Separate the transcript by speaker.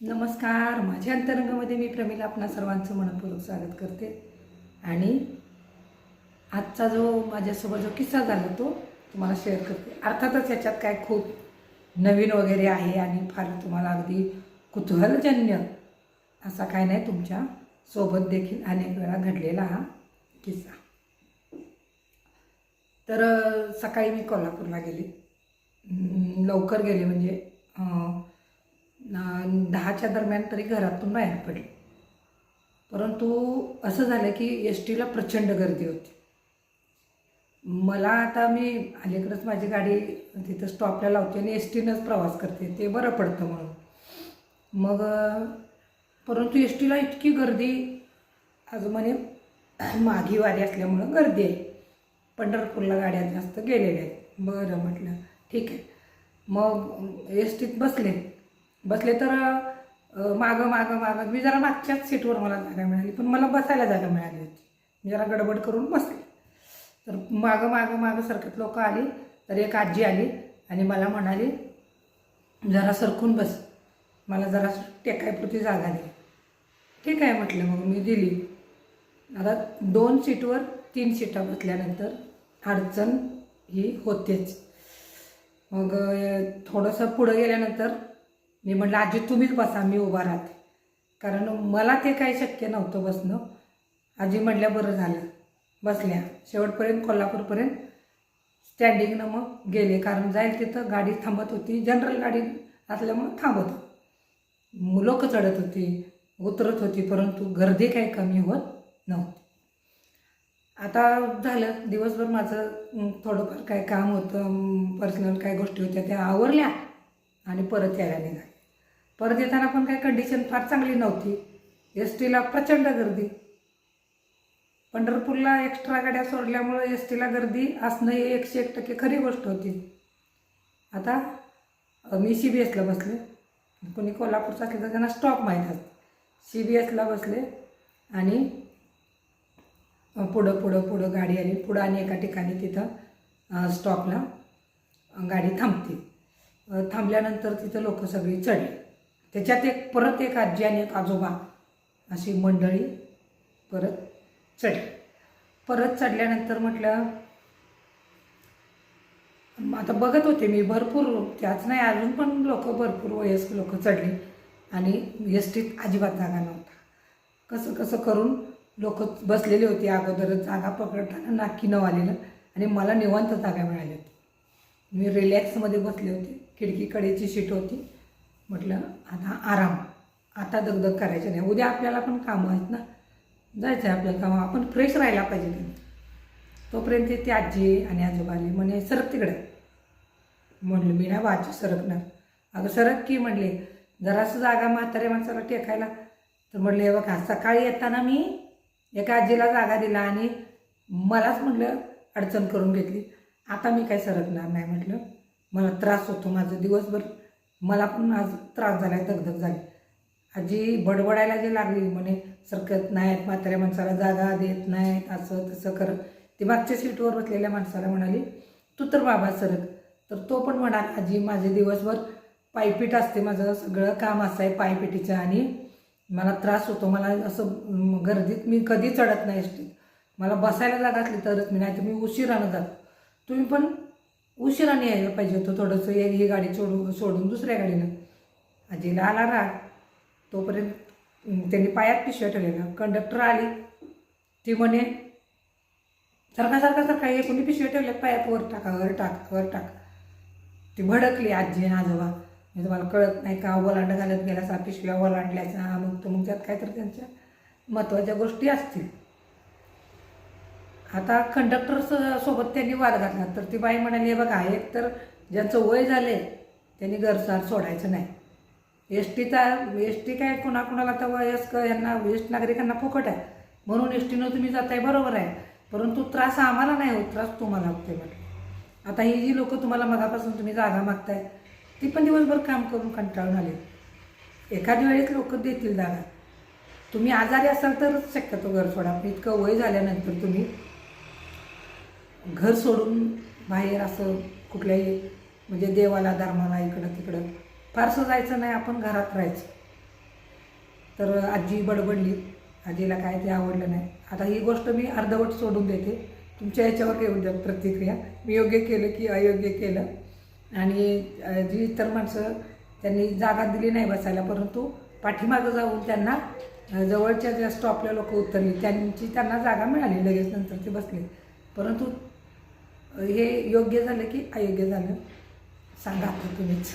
Speaker 1: नमस्कार. माझ्या अंतरंगामध्ये मी प्रमिला आपणा सर्वांचं मनपूर्वक स्वागत करते. आणि आजचा जो माझ्यासोबत जो किस्सा झाला तो तुम्हाला शेअर करते. अर्थातच याच्यात काय खूप नवीन वगैरे आहे आणि फार तुम्हाला अगदी कुतूहलजन्य असा काय नाही. तुमच्यासोबत देखील अनेक वेळा घडलेला हा किस्सा. तर सकाळी मी कोल्हापूरला गेले. लवकर गेले म्हणजे दहाच्या दरम्यान तरी घरातून बाहेर पडले. परंतु असं झालं की एस टीला प्रचंड गर्दी होती. मला आता मी अलीकडंच माझी गाडी तिथं स्टॉपला लावते आणि एस टीनंच प्रवास करते. ते बरं पडतं म्हणून. मग परंतु एस टीला इतकी गर्दी अजून म्हणे माघी वारी असल्यामुळं गर्दी आहे. पंढरपूरला गाड्या जास्त गेलेल्या आहेत. बरं म्हटलं ठीक आहे. मग एस टीत बसले. बसले तर मागं मागं मागं. मी जरा मागच्याच सीटवर मला जागा मिळाली पण मला बसायला जागा मिळाली होती. मी जरा गडबड करून बसले. तर मागं मागं मागं सरकत लोक आली तर एक आजी आली आणि मला म्हणाली जरा सरकून बस. मला जरा टेकायपुरती जागा दे. ठीक आहे म्हटलं. मग मी दिली. आता दोन सीटवर तीन सीटा बसल्यानंतर अडचण ही होतेच. मग थोडंसं पुढं गेल्यानंतर मी म्हटलं आजी तुम्हीच बसा मी उभा राहते. कारण मला ते काही शक्य नव्हतं बसणं. आजी म्हटल्या बरं झालं बसल्या. शेवटपर्यंत कोल्हापूरपर्यंत स्टँडिंगनं मग गेले. कारण जाईल तिथं गाडी थांबत होती. जनरल गाडी असल्यामुळं थांबत लोक चढत होती उतरत होती परंतु गर्दी काही कमी होत नव्हती. आता झालं दिवसभर माझं थोडंफार काय काम होतं पर्सनल काय गोष्टी होत्या त्या आवरल्या. आणि परत यायला निघाले. परत येताना पण काही कंडिशन फार चांगली नव्हती. एस टीला प्रचंड गर्दी. पंढरपूरला एक्स्ट्रा गाड्या सोडल्यामुळं एस टीला गर्दी असणं हे एकशे एक टक्के खरी गोष्ट होती. आता मी सी बी एसला बसले. कोणी कोल्हापूरचं असलं तर त्यांना स्टॉप माहीत असतं. सी बी एसला बसले आणि पुढं पुढं पुढं गाडी आली. पुढं आणि एका ठिकाणी तिथं स्टॉपला गाडी थांबते. थांबल्यानंतर तिथं लोक सगळी चढली. त्याच्यात एक परत एक आजी आणि एक आजोबा अशी मंडळी परत चढली. परत चढल्यानंतर म्हटलं आता बघत होते मी भरपूर त्याच नाही अजून पण लोक भरपूर वयस्क लोक चढली आणि एस टीत अजिबात जागा नव्हता. कसं कसं करून लोक बसलेले होते अगोदरच जागा पकडताना नाकी न आलेलं आणि मला निवांत जागा मिळाली होती. मी रिलॅक्समध्ये बसले होते. खिडकीकडेची शीट होती. म्हटलं आता आराम. आता दगदग करायचं नाही. उद्या आपल्याला पण कामं आहेत ना. जायचं आहे आपल्याला कामं. आपण फ्रेश राहायला पाहिजे तोपर्यंत ती आजी आणि आजोबाने म्हणे सरक तिकडे. म्हणलं मी ना वाचू सरकणार. अगं सरक की म्हणले जरासं जागा म्हातारे माणसाला टेकायला. तर म्हणले हे बघा सकाळी येताना मी एका आजीला जागा दिला आणि मलाच म्हटलं अडचण करून घेतली. आता मी काय सरकणार नाही. म्हटलं मला त्रास होतो माझं दिवसभर. मला पण आज त्रास झाला आहे दगदग झाली. आजी बडबडायला जे लागली म्हणे सरकत नाहीत म्हाताऱ्या माणसाला जागा देत नाहीत असं तसं करत ती मागच्या सीटवर बसलेल्या माणसाला म्हणाली तू तर बाबा सरक. तर तो पण म्हणाला आजी माझे दिवसभर पायपीट असते माझं सगळं काम असं आहे पायपिटीचं आणि मला त्रास होतो. मला असं गर्दीत मी कधी चढत नाही एसटीत मला बसायला जागा असली तरच मी नाही तर मी उशिरानं जातो. तुम्ही पण उशिराने यायला पाहिजे होतं थोडंसं. एक ही गाडी सोडून सोडून दुसऱ्या गाडीनं. आजीला आला राग. तोपर्यंत त्यांनी पायात पिशव्या ठेवलेल्या कंडक्टर आली. ती म्हणे सारखा सारखा सारखा हे कोणी पिशव्या ठेवल्या पायात वर टाका वर टाक वर टाक. ती भडकली आजी आणि आजोबा. मी तुम्हाला कळत नाही का? ओलांड घालत गेला सा पिशव्या ओलांडल्याचा मग तो मग त्यात काहीतरी त्यांच्या महत्त्वाच्या गोष्टी असतील. आता कंडक्टर सोबत त्यांनी वाद घातला. तर ती बाई म्हणाली "हे बघा एक तर ज्यांचं वय झाले त्यांनी घरसार सोडायचं नाही. एस टीचा एस टी काय कुणाकुणाला तर वयस्क यांना ज्येष्ठ नागरिकांना फुकट आहे. म्हणून एस टीनं तुम्ही जाताय बरोबर आहे. परंतु त्रास आम्हाला नाही होत त्रास तुम्हाला होते म्हटलं आता ही जी लोकं तुम्हाला मगापासून तुम्ही जागा मागताय ती पण दिवसभर काम करून कंटाळून आले. एखाद्या वेळेस लोक देतील जागा. तुम्ही आजारी असाल तर शक्यतो घर सोडा. पण इतकं वय झाल्यानंतर तुम्ही घर सोडून बाहेर असं कुठल्याही म्हणजे देवाला धर्माला इकडं तिकडं फारसं जायचं नाही आपण घरात राहायचं. तर आजी बडबडली. आजीला काय ते आवडलं नाही. आता ही गोष्ट मी अर्धवट सोडून देते. तुमच्या याच्यावर येऊन द्या प्रतिक्रिया. मी योग्य केलं की अयोग्य केलं. आणि जी इतर माणसं त्यांनी जागा दिली नाही बसायला परंतु पाठीमागं जाऊन त्यांना जवळच्या ज्या स्टॉपला लोक उतरली त्यांची त्यांना जागा मिळाली. लगेच नंतर ते बसले. परंतु हे योग्य झालं की अयोग्य झालं? सांगा आता तुम्हीच.